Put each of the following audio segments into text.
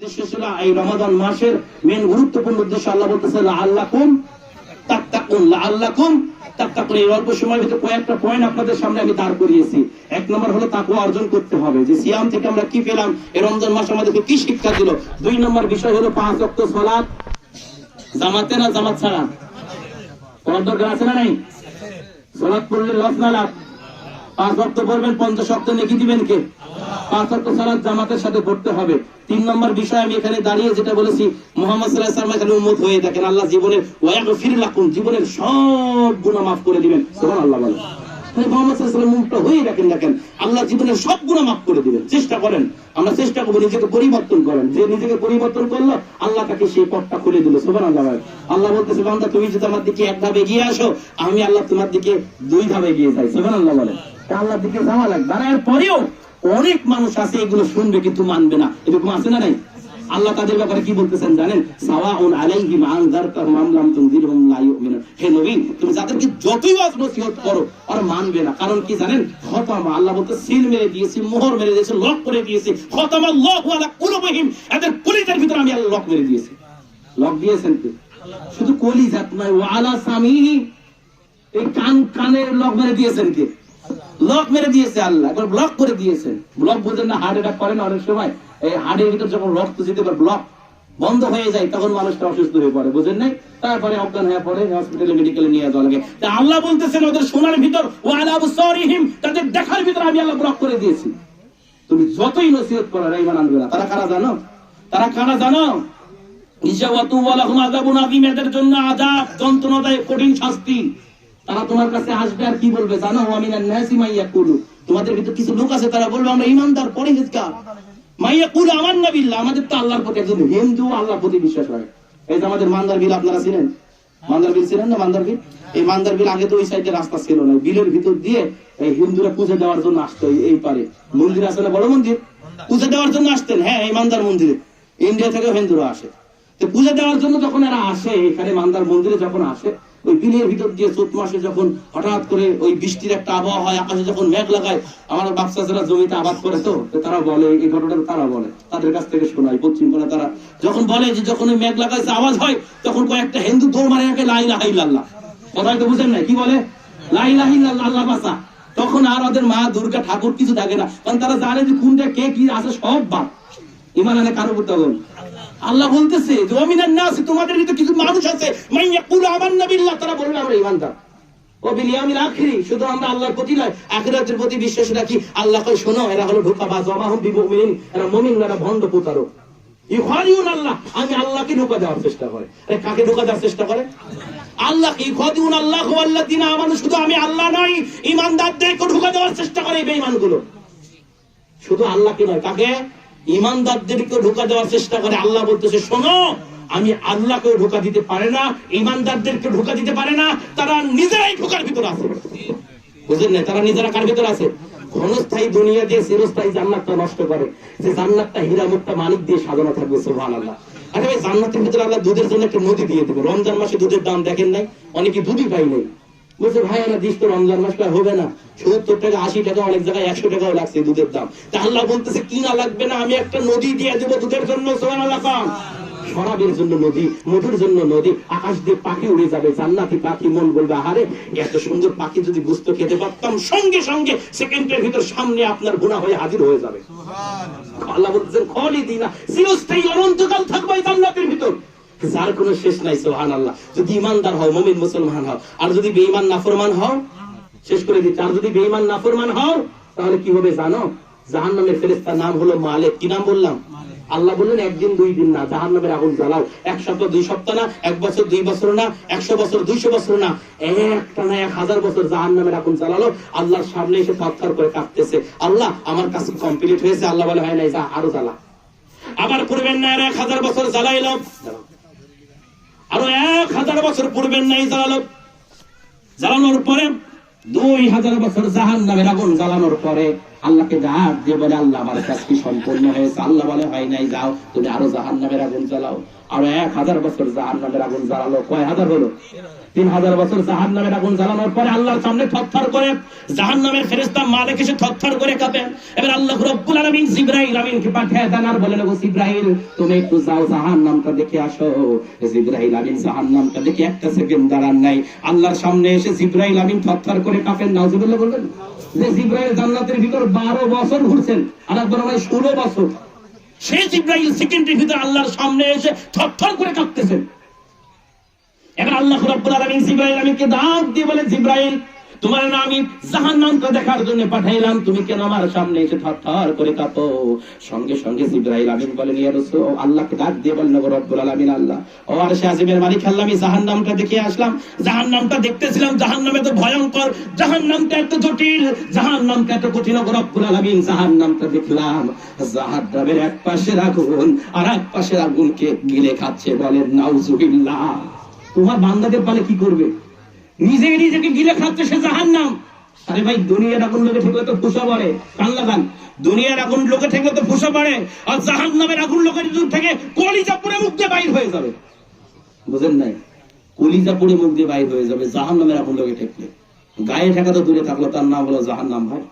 উদ্দেশ্য ছিল এই রমাদান মাসের মেন গুরুত্বপূর্ণ উদ্দেশ্য, আল্লাহ বলতেছে আল্লাকুম তাত্তাকুন এই অল্প কয়েকটা পয়েন্ট আপনাদের সামনে দাঁড় করিয়েছি। এক নম্বর অর্জন করতে হবে। যে সিয়াম থেকে আমরা কি পেলাম, এই রমজান মাস আমাদেরকে কি শিক্ষা দুই নম্বর বিষয় হলো পাঁচ সলাৎ জামাতে না জামাত ছাড়া? আছে না নাই? পড়লে না পাঁচ পড়বেন, পঞ্চাশ অক্ট নেকি দিবেন কে? জামাতের সাথে হবে। তিন নম্বর বিষয় আমি এখানে দাঁড়িয়ে যেটা বলেছি, মোহাম্মদ সাল্লাহ এখানে উম্মত হয়ে থাকেন। আল্লাহ জীবনের ফির লাকুম, জীবনের সব গুণা মাফ করে দিবেন। আল্লাহ বলেন। রাখেন আল্লাহ চেষ্টা করেন। আমরা চেষ্টা করব নিজেকে পরিবর্তন করেন যে নিজেকে পরিবর্তন করল, আল্লাহ তাকে সেই পথটা খুলে দিল। আল্লাহ। আল্লাহ তুমি যদি আমার দিকে এক ধাপ আসো, আমি আল্লাহ তোমার দিকে দুই ধাপ এগিয়ে যাই। আল্লাহ দিকে অনেক মানুষ আছে এগুলো শুনবে কিন্তু মানবে না। এরকম আছে না নাই? আল্লাহ তাদের ব্যাপারে কি বলতেছেন জানেন? সাওয়াউন আলাইহিম আনজারতাহুম আম লাম তুনজিরহুম লা ইউমিনুন। হে নবী, তুমি যাদেরকে যতই ওয়াজ নসিহত করো আর মানবে না। কারণ কি জানেন? আল্লাহ বলতে সিল মেরে দিয়েছি, মোহর মেরে দিয়েছি, লক করে দিয়েছি। খতামা আল্লাহু আলা কুলুবিহিম। এদের ভিতরে আমি আল্লাহ লক মেরে দিয়েছি। লক দিয়েছেন কি? শুধু কলিজাত নয় ওয়ালা সামিহি। এই কান কানের লক মেরে দিয়েছেন কে? লক মেরে দিয়েছে আল্লাহ। একবার ব্লক করে দিয়েছেন ব্লক বুঝেন না হার্ট অ্যাটাক করেন অনেক সময়। এই হার্টের ভিতর যখন রক্ত যেতে পারে ব্লক বন্ধ হয়ে যায়, তখন মানুষটা অসুস্থ হয়ে পড়ে, বুঝেন নাই? তারপরে অজ্ঞান হয়ে পড়ে হসপিটালে মেডিকেলে নিয়ে যাওয়া লাগে তা আল্লাহ বলতেছেন, ওদের শোনার ভিতর ও আলাবু সরিহিম তাদের দেখার ভিতর আমি আল্লাহ ব্লক করে দিয়েছি। তুমি যতই নসিহত করো ইমান আনবে না। তারা কারা জানো? তারা কারা জানো? ইজাওয়াতু ওয়ালাহুম আযাবুন আযীম এদের জন্য আযাব, যন্ত্রণাদায়ক কঠিন শাস্তি। তারা তোমার কাছে আসবে আর কি বলবে? জানো আমিনান নাসি মাইয়া কুলু তোমাদের ভিতর কিছু লোক আছে, তারা বলবে, আমরা ইমানদার পরে হিজকা মাইয়া কুলু আমার নাবিল্লাহ, আমাদের তো আল্লাহর প্রতি একজন হিন্দু, আল্লাহর প্রতি বিশ্বাস রাখে এই যে আমাদের মান্দার বিল আপনারা ছিলেন মান্দার বিল ছিলেন না মান্দার বিল এই মান্দার বিল আগে তো ওই সাইডে রাস্তা ছিল না। বিলের ভিতর দিয়ে এই হিন্দুরা পুজো দেওয়ার জন্য আসতো এই পারে। মন্দির আছে না বড় মন্দির? পুজো দেওয়ার জন্য আসতেন। হ্যাঁ এই মান্দার মন্দিরে। ইন্ডিয়া থেকে হিন্দুরা আসে। তো পূজা দেওয়ার জন্য যখন এরা আসে, এখানে মান্দার মন্দিরে যখন আসে ওই বিলের ভিতর দিয়ে চৈত মাসে যখন হঠাৎ করে ওই বৃষ্টির একটা আবহাওয়া হয়, আকাশে যখন মেঘ লাগায় আমার বাচ্চা যারা জমিতে আবাদ করে তো তারা বলে, এই ঘটনাটা তারা বলে, তাদের কাছ থেকে শোনায়, পশ্চিম কোনা তারা। যখন বলে যে যখন ওই মেঘ লাগাইছে, আওয়াজ হয়, তখন কয়েকটা হিন্দু দৌড় মারে একে লাই লাহাই লাল্লাহ কথা তো বুঝেন না কি বলে? লাই লাহি আল্লাহ বাসা। তখন আর ওদের মা, দুর্গা, ঠাকুর কিছু থাকে না, কারণ তারা জানে যে কোনটা কে কি আছে, সব বাপ ইমান আনে কারও তখন আল্লাহ বলতেছে তোমাদের ভিতরে কিছু মানুষ আছে। তারা বলবে আমরা ইমানদার শুধু আল্লাহ আল্লাহ, আমি দেওয়ার চেষ্টা করে। কাকে দেওয়ার চেষ্টা করে? আল্লাহ ইউহাদিউন আল্লাহ আমানু, শুধু আমি আল্লাহ দেওয়ার চেষ্টা করে এই বেঈমানগুলো। শুধু আল্লাহকে নয়, কাকে? ইমানদারদেরকে ঢোকা দেওয়ার চেষ্টা করে, আল্লাহ বলতেছে, শোনো, আমি ঢোকা দিতে পারে না, ইমানদারদেরকে ঢোকা দিতে পারে না, তারা নিজেরাই ঢোকার আছে। বুঝলেন না? তারা নিজেরা কার ভিতর আছে? দুনিয়া দিয়ে চিরস্থায়ী জান্নাতটা নষ্ট করে। যে জান্নাতটা মানিক দিয়ে সাজানো থাকবে আল্লাহ আরে ভাই, জান্নাতের ভিতরে আল্লাহ দুধের জন্য একটা নদী দিয়ে দেবে। রমজান মাসে দুধের দাম দেখেন নাই? অনেকে দুধই পাই নাই। বলছে ভাই আমার দিস তো রমজান মাসটা হবে না। সত্তর টাকা আশি টাকা অনেক জায়গায় একশো টাকাও লাগছে দুধের দাম। তা আল্লাহ বলতেছে কিনা লাগবে না? আমি একটা নদী দিয়ে দেবো দুধের জন্য সোহান আল্লাহ শরাবের জন্য নদী মধুর জন্য নদী আকাশ দিয়ে পাখি উড়ে যাবে জান্নাতি পাখি মন বলবে আহারে এত সুন্দর পাখি যদি গুস্ত খেতে পারতাম সঙ্গে সঙ্গে সেকেন্ডের ভিতর সামনে আপনার গুণা হয়ে হাজির হয়ে যাবে। আল্লাহ বলতেছেন খলি দিনা চিরস্থায়ী অনন্তকাল থাকবে জান্নাতের ভিতর। যার কোনো শেষ নাই সোহান আল্লাহ যদি ইমানদার হও, মমিন মুসলমান হও, আর যদি বেঈমান নাফরমান হও, শেষ করে দিচ্ছি। আর যদি বেঈমান নাফরমান হও, তাহলে কি হবে জানো? জাহান্নামের ফেরেস্তার নাম হলো মালিক। কি নাম বললাম? আল্লাহ বললেন, একদিন, দুই দিন না জাহান নামের আগুন জ্বালাও। এক সপ্তাহ, দুই সপ্তাহ না, এক বছর, দুই বছর না, একশো বছর, দুইশো বছর না। একটা না এক হাজার বছর জাহান নামের আগুন জ্বালালো। আল্লাহর সামনে এসে থরথর করে কাঁপতেছে। আল্লাহ, আমার কাছে কমপ্লিট হয়েছে। আল্লাহ বলে, হয় নাই, যা, আরও জ্বালা। আবার পূর্বের না এক হাজার বছর জ্বালাইল। আরও এক হাজার বছর পূর্বের নাই জ্বালালো জ্বালানোর পরে, দুই হাজার বছর জাহান নামের আগুন জ্বালানোর পরে আল্লাহকে ডাক দিয়ে বলে, আল্লাহ, আমার কাজ কি সম্পূর্ণ হয়েছে? আল্লাহ বলে, হয় নাই, যাও, তুমি আরও জাহান নামের আগুন জ্বালাও। আরও এক হাজার বছর জাহান নামের আগুন জ্বালালো কয় হাজার হলো? তিন হাজার বছর জাহান নামের আগুন জ্বালানোর পরে আল্লাহর সামনে থরথর করে জাহান নামের ফেরেস্তা মালিক এসে থরথর করে কাঁপে। এবার আল্লাহ রব্বুল আলামিন জিব্রাইল আমিনকে পাঠিয়ে দেন আর বলেন গো জিব্রাইল, তুমি একটু যাও জাহান নামটা দেখে আসো। জিব্রাইল আমিন জাহান নামটা দেখে একটা সেকেন্ড দাঁড়ান নাই। আল্লাহর সামনে এসে জিব্রাইল আমিন থরথর করে কাঁপেন। নাউজুবিল্লাহ বলবেন যে জিব্রাইল জান্নাতের ভিতর বারো বছর ঘুরছেন। আর একবার মানে ষোলো বছর সেই ইব্রাহিম সেকেন্ডের ভিতরে আল্লাহর সামনে এসে থরথর করে কাঁপতেছেন এখন আল্লাহ রাব্বুল আলামিন জিব্রাইল আমিনকে ডাক দিয়ে বলে, জিব্রাইল তোমার আমি জাহান্নামকে দেখার জন্য পাঠাইলাম। তুমি কেন আমার সামনে এসে থরথর করে কাঁপো? সঙ্গে সঙ্গে জিব্রাইল আমিন বলেন ইয়া রাসূল আল্লাহকে ডাক দিয়ে বলেন রব্বুল আলামিন আল্লাহ। ও আর আজিমের মালিক, আল্লাহ, আমি জাহান্নামটা দেখে আসলাম। জাহান্নামটা দেখতেছিলাম, জাহান্নামে তো ভয়ঙ্কর। জাহান্নামটা এত জটিল, জাহান্নামটা এত কঠিন রব্বুল আলামিন। জাহান্নামটা দেখলাম, জাহান্নামের এক পাশে আগুন আর এক পাশে আগুনকে গিলে খাচ্ছে বলেন নাউজুবিল্লাহ। তোমার বান্দাদের পালে কি করবে? নিজে নিজেকে গিলে খাচ্ছে সে জাহান নাম আরে ভাই, দুনিয়ার আগুন লোকে ঠেকলে তো ফুসা পড়ে কান লাগান। দুনিয়ার আগুন লোকে ঠেকলে তো ফুসা পড়ে আর জাহান নামের আগুন লোকের দূর থেকে কলিজা পুরে মুখ দিয়ে বাইর হয়ে যাবে। বুঝেন নাই? কলিজা পুরে মুখ দিয়ে বাইর হয়ে যাবে জাহান নামের আগুন লোকে ঠেকলে। গায়ে ঠেকা তো দূরে থাকল, তার নাম হলো জাহান নাম ভাই।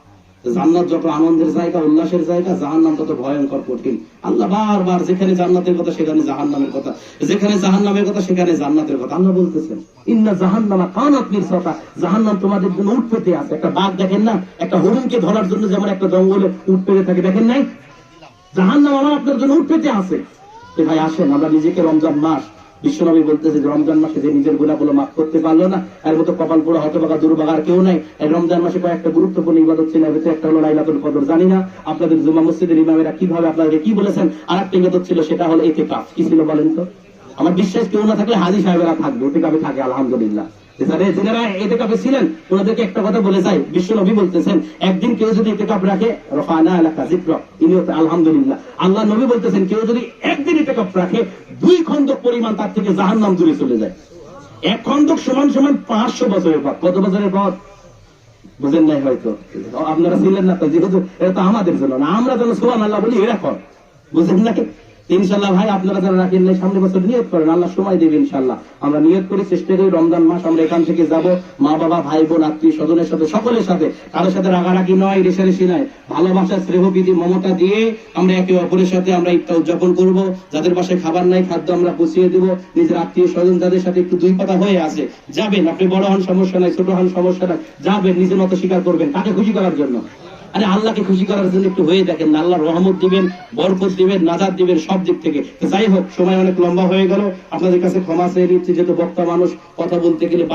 জান্নাত যত আনন্দের জায়গা, উল্লাসের জায়গা জাহান নাম তত ভয়ঙ্কর, কঠিন। আল্লাহ বারবার যেখানে জান্নাতের কথা, সেখানে জাহান নামের কথা। যেখানে জাহান নামের কথা, সেখানে জান্নাতের কথা। আল্লাহ বলতেছেন, ইন্না জাহান নামা কানাত মিরসাতা জাহান নাম তোমাদের জন্য উঠ পেতে আছে। একটা বাঘ দেখেন না? একটা হরিণকে ধরার জন্য যেমন একটা জঙ্গলে উঠ পেতে থাকে, দেখেন নাই? জাহান নাম আমার আপনার জন্য উঠ পেতে আছে। ভাই, আসেন, আমরা নিজেকে রমজান মাস বিশ্বনবী বলতেছে যে রমজান মাসে যে নিজের গুণাগুলো মাফ করতে পারল না, এর মতো কপাল পুরো হতবাগা দুর্বাগার কেউ নাই। এই রমজান মাসে কয়েকটা গুরুত্বপূর্ণ ইবাদত ছিল ভিতরে একটা হলো লাইলাতুল কদর। জানি না আপনাদের জুমা মসজিদের ইমামেরা কীভাবে আপনাদেরকে কি বলেছেন। আর একটা ইবাদত ছিল, সেটা হলো এতে কাজ কি ছিল বলেন তো? আমার বিশ্বাস, কেউ না থাকলে হাজি সাহেবেরা থাকবে ইতিকাফে থাকে, আলহামদুলিল্লাহ। যারা যারা এতেকাপে ছিলেন, ওনাদেরকে একটা কথা বলে বিশ্ব নবী বলতেছেন, একদিন কেউ যদি এতেকাপ রাখে, রফানা ইনি আলহামদুলিল্লাহ। আল্লাহ নবী বলতেছেন, কেউ যদি একদিন এতেকাপ রাখে, দুই পরিমাণ তার থেকে জাহান নাম দূরে চলে যায়। এক খন্দক সমান সমান পাঁচশো বছরের পর কত বছরের পর বুঝেন নাই হয়তো। আপনারা ছিলেন না তো, যেহেতু এটা তো আমাদের জন্য না, আমরা যেন সোহান আল্লাহ বলি এরকম। বুঝেন না ইনশাল্লাহ ভাই, আপনারা যারা রাখেন নাই সামনে বছর নিয়ত করেন, আল্লাহ সময় দেবে ইনশাল্লাহ আমরা নিয়ত করি, চেষ্টা করি, রমজান মাস আমরা এখান থেকে যাব। মা বাবা, ভাই বোন, আত্মীয় স্বজনের সাথে, সকলের সাথে। কারোর সাথে রাগারাগি নয়, রেশারেশি নয়। ভালোবাসা স্নেহ বিধি মমতা দিয়ে আমরা একে অপরের সাথে আমরা ইফতা উদযাপন করব। যাদের বাসায় খাবার নাই, খাদ্য আমরা পুষিয়ে দিব। নিজের আত্মীয় স্বজন যাদের সাথে একটু দুই কথা হয়ে আছে, যাবেন। আপনি বড় হন, সমস্যা নাই, ছোট হন, সমস্যা নাই। যাবেন, নিজের মতো স্বীকার করবেন, তাকে খুশি করার জন্য। আরে আল্লাহকে খুশি করার জন্য একটু হয়ে দেখেন আল্লাহ রহমত দিবেন, বরকত দিবেন নাজাদ দিবেন, সব দিক থেকে। যাই হোক, সময় অনেক লম্বা হয়ে গেল। আপনাদের কাছে ক্ষমা চেয়ে নিচ্ছি, যেহেতু বক্তা মানুষ, কথা বলতে গেলে